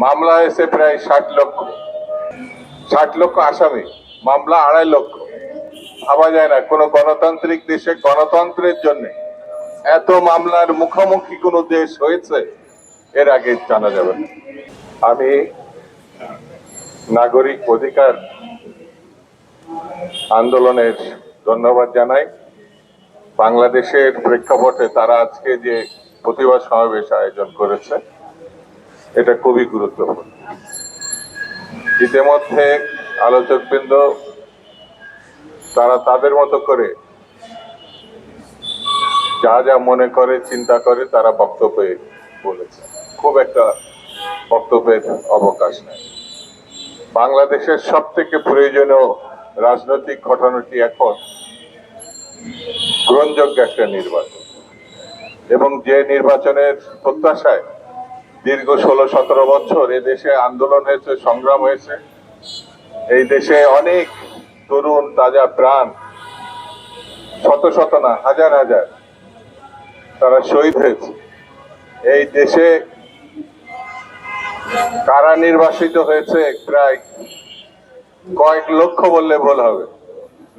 মামলা হয়েছে প্রায় ষাট লক্ষ। ষাট লক্ষ আসামি, মামলা আড়াই লক্ষ। ভাবা যায় না, কোনো গণতান্ত্রিক দেশে গণতন্ত্রের জন্য এত মামলার মুখোমুখি কোনো দেশ হয়েছে, এর আগে জানা যাবে আমি নাগরিক অধিকার আন্দোলনের ধন্যবাদ জানাই। বাংলাদেশের প্রেক্ষাপটে তারা আজকে যে প্রতিবাদ সমাবেশ আয়োজন করেছে এটা খুবই গুরুত্বপূর্ণ। ইতিমধ্যে আলোচকবৃন্দ, তারা তাদের মতো করে যা যা মনে করে, চিন্তা করে, তারা বক্তব্যে বলেছে খুব একটা বক্তব্যের অবকাশ নেই। বাংলাদেশের সব থেকে প্রয়োজনীয় রাজনৈতিক ঘটনাটি এখন গ্রহণযোগ্য একটা নির্বাচন। এবং যে নির্বাচনের প্রত্যাশায় দীর্ঘ ষোলো, সতেরো বছর এ দেশে আন্দোলন হয়েছে সংগ্রাম হয়েছে, এই দেশে অনেক তরুণ, তাজা প্রাণ, শত শত না, হাজার হাজার তারা শহীদ হয়েছে। এই দেশে কারা নির্বাসিত হয়েছে প্রায় কয়েক লক্ষ বললে ভুল হবে,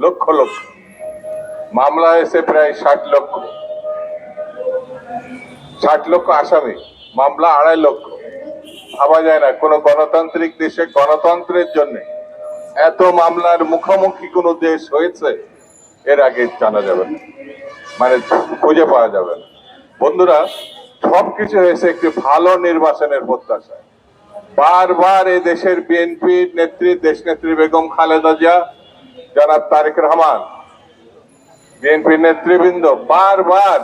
লক্ষ লক্ষ। মামলা হয়েছে প্রায় ষাট লক্ষ ষাট লক্ষ আসামি। মামলা আড়াই লক্ষ। ভাবা যায় না, কোনো গণতান্ত্রিক দেশে গণতন্ত্রের জন্য এত মামলার মুখোমুখি কোনো দেশ হয়েছে, এর আগে জানা যাবে না মানে খুঁজে পাওয়া যাবে না। বন্ধুরা, সবকিছু হয়েছে একটি ভালো নির্বাচনের প্রত্যাশায় বারবার এই দেশের বিএনপির নেত্রী দেশ নেত্রী বেগম খালেদা জিয়া, জনাব তারেক রহমান, বিএনপির নেতৃবৃন্দ, বারবার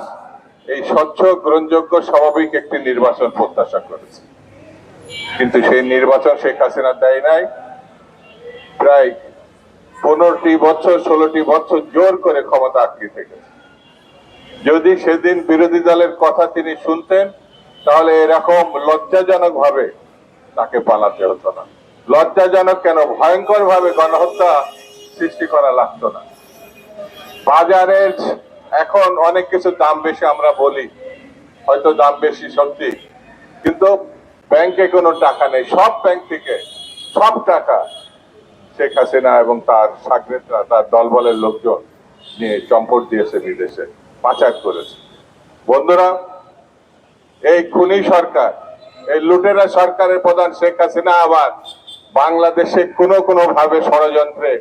এই স্বচ্ছ, গ্রহণযোগ্য, স্বাভাবিক একটি নির্বাচন প্রত্যাশা করেছে। কিন্তু সেই নির্বাচন শেখ হাসিনা দেয় নাই। প্রায় পনেরোটি বছর, ষোলোটি বছর জোর করে ক্ষমতা আটকে থেকেছে। যদি সেদিন বিরোধী দলের কথা তিনি শুনতেন, তাহলে এরকম লজ্জাজনক ভাবে তাকে পালাতে হতো না। লজ্জাজনক কেন? ভয়ঙ্কর ভাবে গণহত্যা সৃষ্টি করা লাগতো না। বাজারের এখন অনেক কিছু দাম বেশি আমরা বলি, হয়তো দাম বেশি সত্যি, কিন্তু ব্যাংকে কোনো টাকা নেই, সব ব্যাংক থেকে সব টাকা শেখ হাসিনা এবং তার সাগরেতরা, তার দলবলের লোকজন নিয়ে চম্পট দিয়েছে বিদেশে, পাচার করেছে। বন্ধুরা, এই খুনি সরকার, এই লুটেরা সরকারের প্রধান শেখ হাসিনা আবার বাংলাদেশে কোনো কোনো ভাবে ষড়যন্ত্রে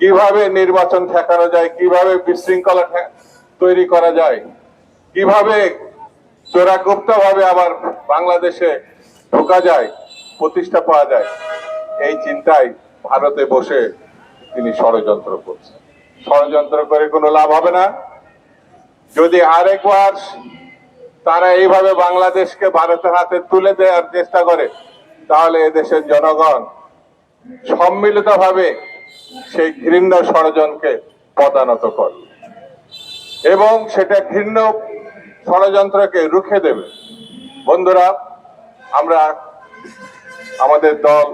কীভাবে নির্বাচন ঠেকানো যায়, কীভাবে বিশৃঙ্খলা তৈরি করা যায়, কীভাবে চোরাগুপ্ত ভাবে আবার বাংলাদেশে ঢোকা যায়, প্রতিষ্ঠা পাওয়া যায়, এই চিন্তায় ভারতে বসে তিনি ষড়যন্ত্র করছেন। ষড়যন্ত্র করে কোনো লাভ হবে না। যদি আরেকবার তারা এইভাবে বাংলাদেশকে ভারতের হাতে তুলে দেওয়ার চেষ্টা করে, তাহলে এদেশের জনগণ সম্মিলিতভাবে সেই ঘৃণ্য ষড়যন্ত্রকে পদানত করবে এবং সেটা ঘৃণ্য ষড়যন্ত্রকে রুখে দেবে। বন্ধুরা, আমরা আমাদের দল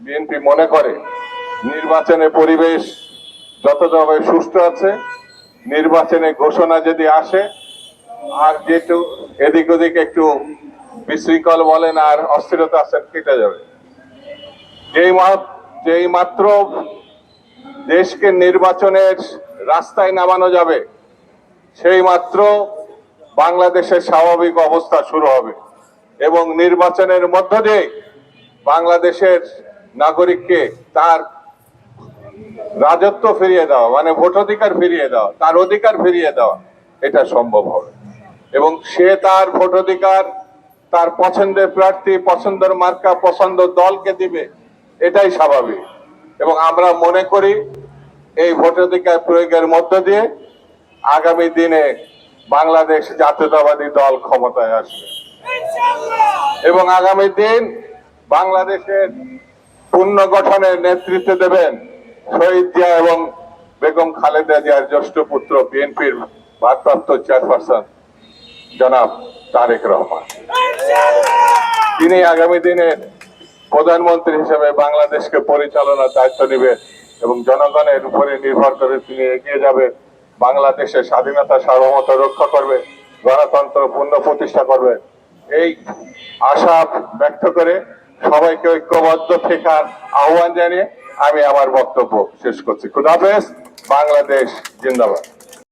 বিএনপি মনে করে নির্বাচনের পরিবেশ যতভাবে সুষ্ঠু আছে, নির্বাচনে ঘোষণা যদি আসে, আর যেটু এদিক ওদিক একটু বিশৃঙ্খল বলেন আর অস্থিরতা আছে কেটে যাবে। যেই মা- যেই মাত্র দেশকে নির্বাচনের রাস্তায় নামানো যাবে, সেই মাত্র বাংলাদেশের স্বাভাবিক অবস্থা শুরু হবে এবং নির্বাচনের মধ্য দিয়ে বাংলাদেশের নাগরিককে তার রাজত্ব ফিরিয়ে দেওয়া মানে ভোটাধিকার ফিরিয়ে দেওয়া, তার অধিকার ফিরিয়ে দেওয়া, এটা সম্ভব হবে। এবং সে তার ভোটাধিকার, তার পছন্দের প্রার্থী, পছন্দের মার্কা পছন্দ দলকে দিবে এটাই স্বাভাবিক। এবং আমরা মনে করি এই ভোটাধিকার প্রয়োগের মধ্য দিয়ে আগামী দিনে বাংলাদেশ জাতীয়তাবাদী দল ক্ষমতায় আসবে। এবং আগামী দিন বাংলাদেশের পুনর্গঠনের নেতৃত্ব দেবেন শহীদ জিয়া এবং বেগম খালেদা জিয়ার জ্যেষ্ঠ পুত্র বিএনপির ভারপ্রাপ্ত চেয়ারপারসন জনাব তারেক রহমান। তিনি আগামী দিনের প্রধানমন্ত্রী হিসেবে বাংলাদেশকে পরিচালনার দায়িত্ব নেবেন এবং জনগণের উপরে নির্ভর করে তিনি এগিয়ে যাবে বাংলাদেশের স্বাধীনতা সার্বভৌমত্ব রক্ষা করবে, গণতন্ত্র পূর্ণ প্রতিষ্ঠা করবে। এই আশা ব্যক্ত করে সবাইকে ঐক্যবদ্ধ থেকার আহ্বান জানিয়ে আমি আমার বক্তব্য শেষ করছি। খুদাফেজ বাংলাদেশ জিন্দাবাদ।